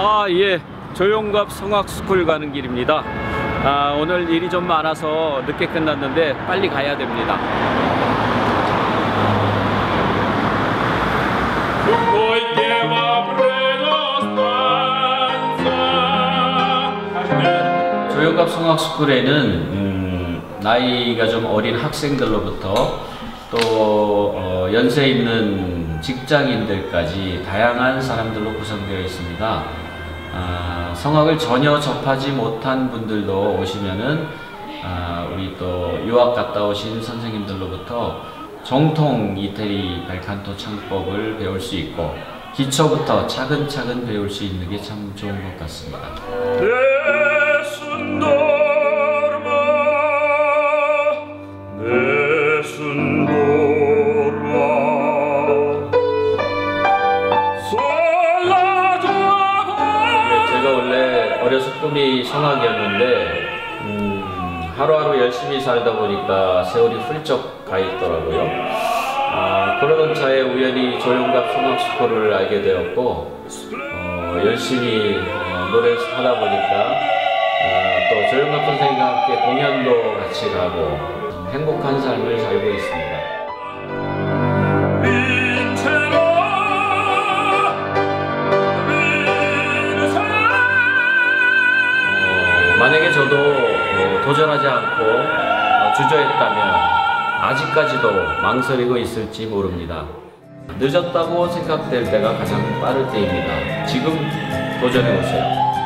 아, 예. 조용갑 성악스쿨 가는 길입니다. 아, 오늘 일이 좀 많아서 늦게 끝났는데 빨리 가야 됩니다. Stanza 조용갑 성악스쿨에는 음, 나이가 좀 어린 학생들로부터 또 어, 연세 있는 직장인들까지 다양한 사람들로 구성되어 있습니다. 아, 성악을 전혀 접하지 못한 분들도 오시면은 아, 우리 또 유학 갔다 오신 선생님들로부터 정통 이태리 벨칸토 창법을 배울 수 있고 기초부터 차근차근 배울 수 있는 게 참 좋은 것 같습니다. 어려서 꿈이 성악이었는데 음, 하루하루 열심히 살다 보니까 세월이 훌쩍 가 있더라고요. 아, 그러던 차에 우연히 조용갑 성악스쿨을 알게 되었고 어, 열심히 어, 노래를 하다 보니까 어, 또 조용갑 선생님과 함께 공연도 같이 가고 음, 행복한 삶을 살고 있습니다. 도전하지 않고 어, 주저했다면 아직까지도 망설이고 있을지 모릅니다. 늦었다고 생각될 때가 가장 빠를 때입니다. 지금 도전해 보세요.